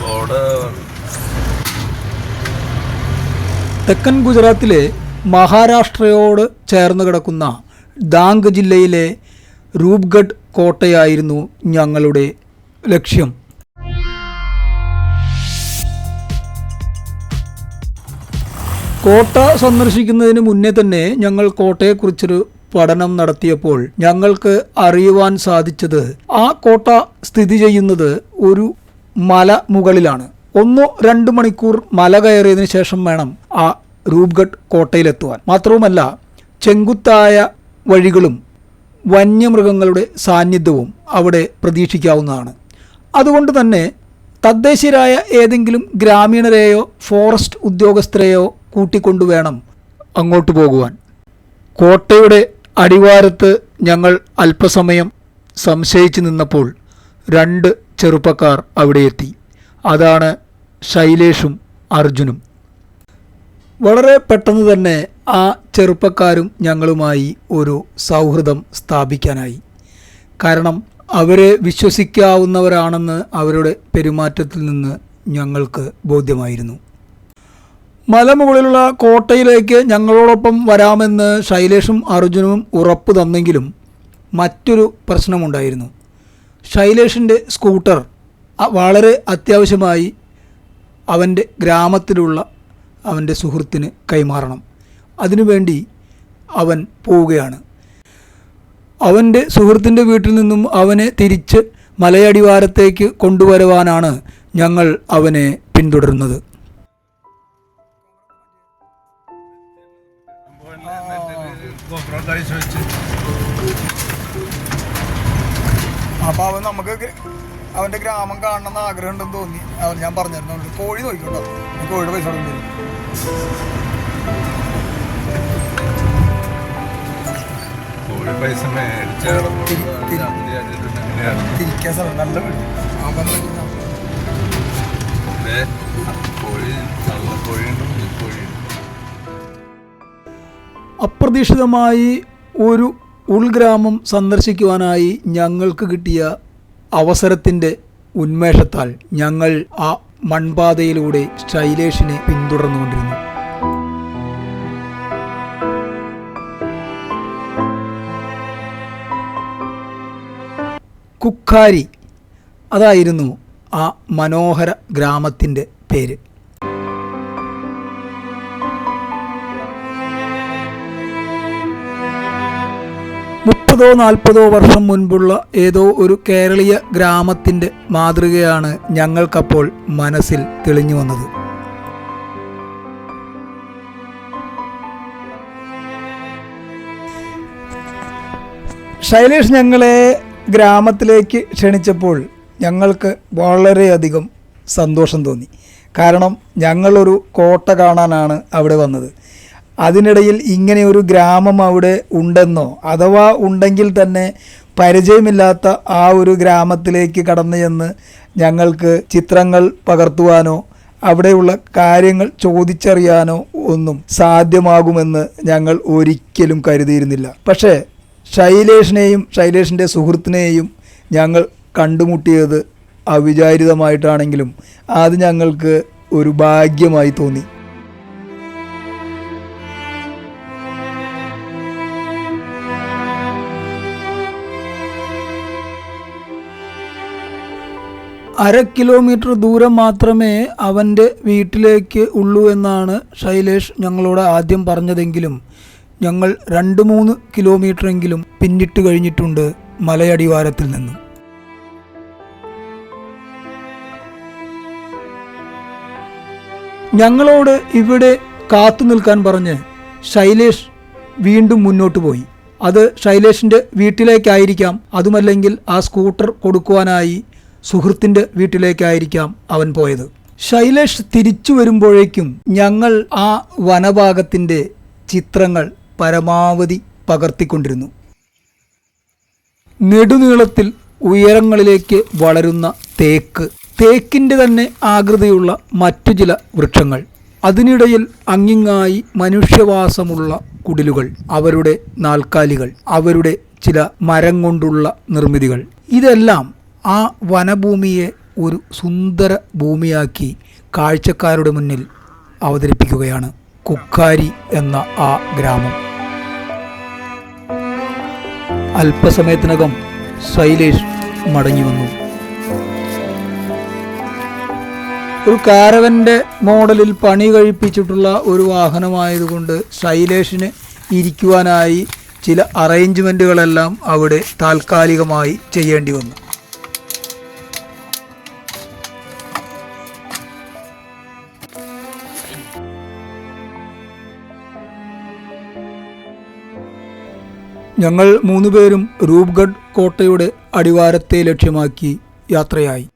Border തെക്കൻ ഗുജറാത്തിലെ മഹാരാഷ്ട്രയോട് ചേർന്ന് കിടക്കുന്ന ദാംഗ് ജില്ലയിലെ രൂപ്ഗഡ് കോട്ടയായിരുന്നു ഞങ്ങളുടെ ലക്ഷ്യം. കോട്ട സന്ദർശിക്കുന്നതിന് മുന്നേ തന്നെ ഞങ്ങൾ കോട്ടയെക്കുറിച്ചൊരു പഠനം നടത്തിയപ്പോൾ ഞങ്ങൾക്ക് അറിയുവാൻ സാധിച്ചത് ആ കോട്ട സ്ഥിതി ചെയ്യുന്നത് ഒരു മല മുകളിലാണ്. ഒന്നോ രണ്ട് മണിക്കൂർ മല കയറിയതിനു ശേഷം വേണം ആ രൂപ്ഗഡ് കോട്ടയിലെത്തുവാൻ. മാത്രവുമല്ല ചെങ്കുത്തായ വഴികളും വന്യമൃഗങ്ങളുടെ സാന്നിധ്യവും അവിടെ പ്രതീക്ഷിക്കാവുന്നതാണ്. അതുകൊണ്ട് തന്നെ തദ്ദേശീയരായ ഏതെങ്കിലും ഗ്രാമീണരെയോ ഫോറസ്റ്റ് ഉദ്യോഗസ്ഥരെയോ കൂട്ടിക്കൊണ്ടുവേണം അങ്ങോട്ട് പോകുവാൻ. കോട്ടയുടെ അടിവാരത്ത് ഞങ്ങൾ അല്പസമയം സംശയിച്ചു നിന്നപ്പോൾ രണ്ട് ചെറുപ്പക്കാർ അവിടെ എത്തി അതാണ് ശൈലേഷും അർജുനും. വളരെ പെട്ടെന്ന് തന്നെ ആ ചെറുപ്പക്കാരും ഞങ്ങളുമായി ഒരു സൗഹൃദം സ്ഥാപിക്കാനായി. കാരണം അവരെ വിശ്വസിക്കാവുന്നവരാണെന്ന് അവരുടെ പെരുമാറ്റത്തിൽ നിന്ന് ഞങ്ങൾക്ക് ബോധ്യമായിരുന്നു. മലമുകളിലുള്ള കോട്ടയിലേക്ക് ഞങ്ങളോടൊപ്പം വരാമെന്ന് ശൈലേഷും അർജുനും ഉറപ്പ് തന്നെങ്കിലും മറ്റൊരു പ്രശ്നമുണ്ടായിരുന്നു. ശൈലേഷിന്റെ സ്കൂട്ടർ വളരെ അത്യാവശ്യമായി അവന്റെ ഗ്രാമത്തിലുള്ള അവന്റെ സുഹൃത്തിന് കൈമാറണം. അതിനുവേണ്ടി അവൻ പോവുകയാണ്. അവന്റെ സുഹൃത്തിന്റെ വീട്ടിൽ നിന്നും അവനെ തിരിച്ച് മലയടിവാരത്തേക്ക് കൊണ്ടുവരുവാനാണ് ഞങ്ങൾ അവനെ പിന്തുടരുന്നത്. അപ്പൊ അവൻ നമുക്ക് അവന്റെ ഗ്രാമം കാണണം എന്ന് ആഗ്രഹം ഉണ്ടെന്ന് തോന്നി. അവൻ ഞാൻ പറഞ്ഞിരുന്നു കോഴി നോക്കിക്കോട്ടോ. കോഴിയുടെ പൈസ കൊടുക്കും. തിരിക്കാൻ സ്ഥലം നല്ല വീട് അവൻ ദേ, കോഴി കോഴിയുണ്ട് കോഴിയുണ്ട്. അപ്രതീക്ഷിതമായി ഒരു ഉൾഗ്രാമം സന്ദർശിക്കുവാനായി ഞങ്ങൾക്ക് കിട്ടിയ അവസരത്തിന്റെ ഉന്മേഷത്താൽ ഞങ്ങൾ ആ മൺപാതയിലൂടെ ശൈലേഷിനെ പിന്തുടർന്നുകൊണ്ടിരുന്നു. കുക്കാരി അതായിരുന്നു ആ മനോഹര ഗ്രാമത്തിന്റെ പേര്. മുപ്പതോ നാൽപ്പതോ വർഷം മുൻപുള്ള ഏതോ ഒരു കേരളീയ ഗ്രാമത്തിന്റെ മാതൃകയാണ് ഞങ്ങൾക്കപ്പോൾ മനസ്സിൽ തെളിഞ്ഞു വന്നത്. ശൈലേഷ് ഞങ്ങളെ ഗ്രാമത്തിലേക്ക് ക്ഷണിച്ചപ്പോൾ ഞങ്ങൾക്ക് വളരെയധികം സന്തോഷം തോന്നി. കാരണം ഞങ്ങളൊരു കോട്ട കാണാനാണ് അവിടെ വന്നത്. അതിനിടയിൽ ഇങ്ങനെ ഒരു ഗ്രാമം അവിടെ ഉണ്ടെന്നോ അഥവാ ഉണ്ടെങ്കിൽ തന്നെ പരിചയമില്ലാത്ത ആ ഒരു ഗ്രാമത്തിലേക്ക് കടന്നു ചെന്ന് ഞങ്ങൾക്ക് ചിത്രങ്ങൾ പകർത്തുവാനോ അവിടെയുള്ള കാര്യങ്ങൾ ചോദിച്ചറിയാനോ ഒന്നും സാധ്യമാകുമെന്ന് ഞങ്ങൾ ഒരിക്കലും കരുതിയിരുന്നില്ല. പക്ഷേ ശൈലേഷിനെയും ശൈലേഷിന്റെ സുഹൃത്തിനെയും ഞങ്ങൾ കണ്ടുമുട്ടിയത് അവിചാരിതമായിട്ടാണെങ്കിലും അത് ഞങ്ങൾക്ക് ഒരു ഭാഗ്യമായി തോന്നി. അര കിലോമീറ്റർ ദൂരം മാത്രമേ അവന്റെ വീട്ടിലേക്ക് ഉള്ളൂ എന്നാണ് ശൈലേഷ് ഞങ്ങളോട് ആദ്യം പറഞ്ഞതെങ്കിലും ഞങ്ങൾ രണ്ട് മൂന്ന് കിലോമീറ്ററെങ്കിലും പിന്നിട്ട് കഴിഞ്ഞിട്ടുണ്ട് മലയടിവാരത്തിൽ നിന്നും. ഞങ്ങളോട് ഇവിടെ കാത്തു നിൽക്കാൻ പറഞ്ഞ് ശൈലേഷ് വീണ്ടും മുന്നോട്ട് പോയി. അത് ശൈലേഷിന്റെ വീട്ടിലേക്കായിരിക്കാം. അതുമല്ലെങ്കിൽ ആ സ്കൂട്ടർ കൊടുക്കുവാനായി സുഹൃത്തിന്റെ വീട്ടിലേക്കായിരിക്കാം അവൻ പോയത്. ശൈലേഷ് തിരിച്ചു വരുമ്പോഴേക്കും ഞങ്ങൾ ആ വനഭാഗത്തിന്റെ ചിത്രങ്ങൾ പരമാവധി പകർത്തിക്കൊണ്ടിരുന്നു. നെടുനീളത്തിൽ ഉയരങ്ങളിലേക്ക് വളരുന്ന തേക്ക്. തേക്കിന്റെ തന്നെ ആകൃതിയുള്ള മറ്റു ചില വൃക്ഷങ്ങൾ. അതിനിടയിൽ അങ്ങിങ്ങായി മനുഷ്യവാസമുള്ള കുടിലുകൾ അവരുടെ നാൽക്കാലികൾ അവരുടെ ചില മരം കൊണ്ടുള്ള നിർമ്മിതികൾ. ഇതെല്ലാം ആ വനഭൂമിയെ ഒരു സുന്ദര ഭൂമിയാക്കി കാഴ്ചക്കാരുടെ മുന്നിൽ അവതരിപ്പിക്കുകയാണ് കുക്കാരി എന്ന ആ ഗ്രാമം. അല്പസമയത്തിനകം ശൈലേഷ് മടങ്ങി വന്നു. ഒരു കാരവന്റെ മോഡലിൽ പണി കഴിപ്പിച്ചിട്ടുള്ള ഒരു വാഹനമായതുകൊണ്ട് ശൈലേഷിന് ഇരിക്കുവാനായി ചില അറേഞ്ച്മെന്റുകളെല്ലാം അവിടെ താൽക്കാലികമായി ചെയ്യേണ്ടി വന്നു. ഞങ്ങൾ മൂന്നുപേരും രൂപ്ഗഡ് കോട്ടയുടെ അടിവാരത്തെ ലക്ഷ്യമാക്കി യാത്രയായി.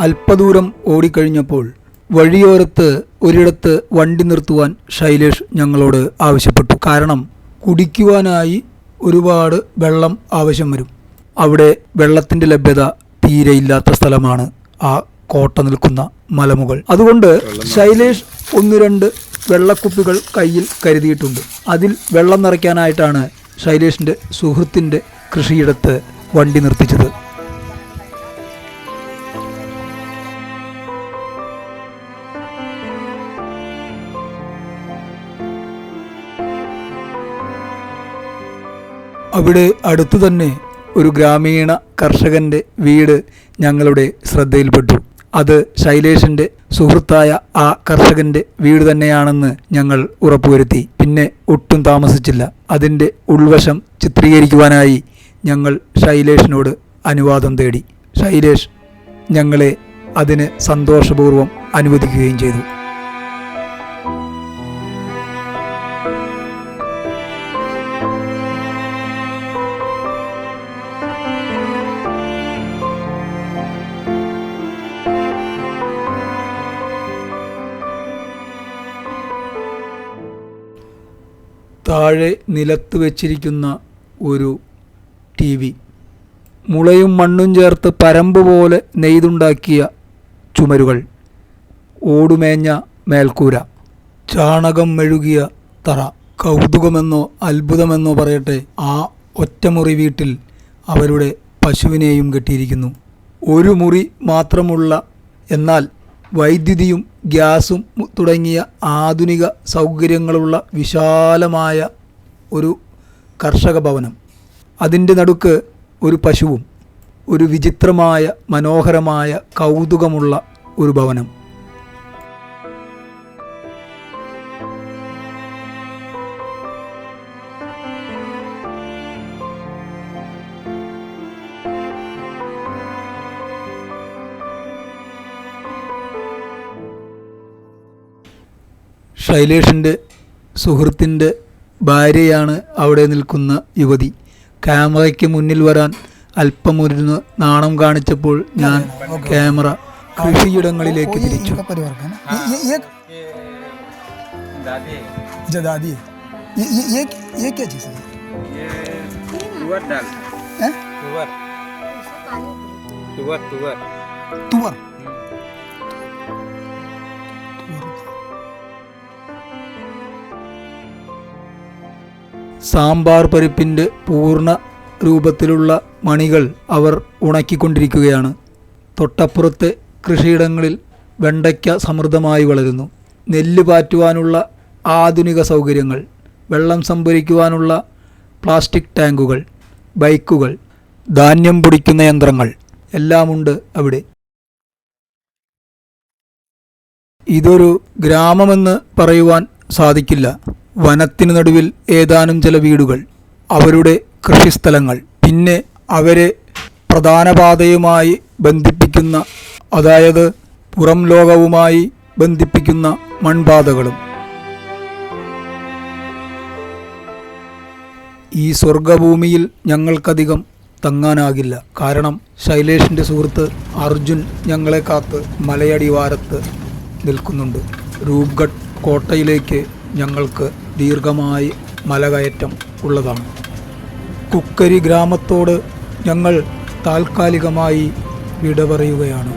അല്പദൂരം ഓടിക്കഴിഞ്ഞപ്പോൾ വഴിയോരത്ത് ഒരിടത്ത് വണ്ടി നിർത്തുവാൻ ശൈലേഷ് ഞങ്ങളോട് ആവശ്യപ്പെട്ടു. കാരണം കുടിക്കുവാനായി ഒരുപാട് വെള്ളം ആവശ്യം വരും. അവിടെ വെള്ളത്തിന്റെ ലഭ്യത തീരെ ഇല്ലാത്ത സ്ഥലമാണ് ആ കോട്ട നിൽക്കുന്ന മലമുകൾ. അതുകൊണ്ട് ശൈലേഷ് ഒന്ന് രണ്ട് വെള്ളക്കുപ്പികൾ കയ്യിൽ കരുതിയിട്ടുണ്ട്. അതിൽ വെള്ളം നിറയ്ക്കാനായിട്ടാണ് ശൈലേഷിന്റെ സുഹൃത്തിന്റെ കൃഷിയിടത്ത് വണ്ടി നിർത്തിച്ചത്. അവിടെ അടുത്തു തന്നെ ഒരു ഗ്രാമീണ കർഷകന്റെ വീട് ഞങ്ങളുടെ ശ്രദ്ധയിൽപ്പെട്ടു. അത് ശൈലേഷിന്റെ സുഹൃത്തായ ആ കർഷകന്റെ വീട് തന്നെയാണെന്ന് ഞങ്ങൾ ഉറപ്പുവരുത്തി. പിന്നെ ഒട്ടും താമസിച്ചില്ല. അതിന്റെ ഉൾവശം ചിത്രീകരിക്കുവാനായി ഞങ്ങൾ ശൈലേഷിനോട് അനുവാദം തേടി. ശൈലേഷ് ഞങ്ങളെ അതിന് സന്തോഷപൂർവം അനുവദിക്കുകയും ചെയ്തു. താഴെ നിലത്ത് വെച്ചിരിക്കുന്ന ഒരു ടി വി. മുളയും മണ്ണും ചേർത്ത് പരമ്പ് പോലെ നെയ്തുണ്ടാക്കിയ ചുമരുകൾ. ഓടുമേഞ്ഞ മേൽക്കൂര. ചാണകം മെഴുകിയ തറ. കൗതുകമെന്നോ അത്ഭുതമെന്നോ പറയട്ടെ ആ ഒറ്റമുറി വീട്ടിൽ അവരുടെ പശുവിനെയും കെട്ടിയിരിക്കുന്നു. ഒരു മുറി മാത്രമുള്ള എന്നാൽ വൈദ്യുതിയും ഗ്യാസും തുടങ്ങിയ ആധുനിക സൗകര്യങ്ങളുള്ള വിശാലമായ ഒരു കർഷക ഭവനം. അതിന്റെ നടുക്ക് ഒരു പശുവും ഒരു വിചിത്രമായ മനോഹരമായ കൗതുകമുള്ള ഒരു ഭവനം. ശൈലേഷിന്റെ സുഹൃത്തിന്റെ ഭാര്യയാണ് അവിടെ നിൽക്കുന്ന യുവതി. ക്യാമറയ്ക്ക് മുന്നിൽ വരാൻ അല്പമൊരുന്ന് നാണം കാണിച്ചപ്പോൾ ഞാൻ ക്യാമറ കൃഷിയിടങ്ങളിലേക്ക് തിരിച്ചു. Tour tour. തുവർ. സാമ്പാർ പരിപ്പിന്റെ പൂർണ രൂപത്തിലുള്ള മണികൾ അവർ ഉണക്കിക്കൊണ്ടിരിക്കുകയാണ്. തൊട്ടപ്പുറത്തെ കൃഷിയിടങ്ങളിൽ വെണ്ടയ്ക്ക സമൃദ്ധമായി വളരുന്നു. നെല്ല് പാറ്റുവാനുള്ള ആധുനിക സൗകര്യങ്ങൾ വെള്ളം സംഭരിക്കുവാനുള്ള പ്ലാസ്റ്റിക് ടാങ്കുകൾ ബൈക്കുകൾ ധാന്യം പൊടിക്കുന്ന യന്ത്രങ്ങൾ എല്ലാമുണ്ട് അവിടെ. ഇതൊരു ഗ്രാമമെന്ന് പറയുവാൻ സാധിക്കില്ല. വനത്തിനു നടുവിൽ ഏതാനും ചില വീടുകൾ അവരുടെ കൃഷിസ്ഥലങ്ങൾ പിന്നെ അവരെ പ്രധാന പാതയുമായി ബന്ധിപ്പിക്കുന്ന അതായത് പുറം ലോകവുമായി ബന്ധിപ്പിക്കുന്ന മൺപാതകളും. ഈ സ്വർഗഭൂമിയിൽ ഞങ്ങൾക്കധികം തങ്ങാനാകില്ല. കാരണം ശൈലേഷിന്റെ സുഹൃത്ത് അർജുൻ ഞങ്ങളെ കാത്ത് മലയടിവാരത്ത് നിൽക്കുന്നുണ്ട്. രൂപ്ഗഡ് കോട്ടയിലേക്ക് ഞങ്ങൾക്ക് ദീർഘമായി മലകയറ്റം ഉള്ളതാണ്. കുക്കരി ഗ്രാമത്തോട് ഞങ്ങൾ താൽക്കാലികമായി വിട പറയുകയാണ്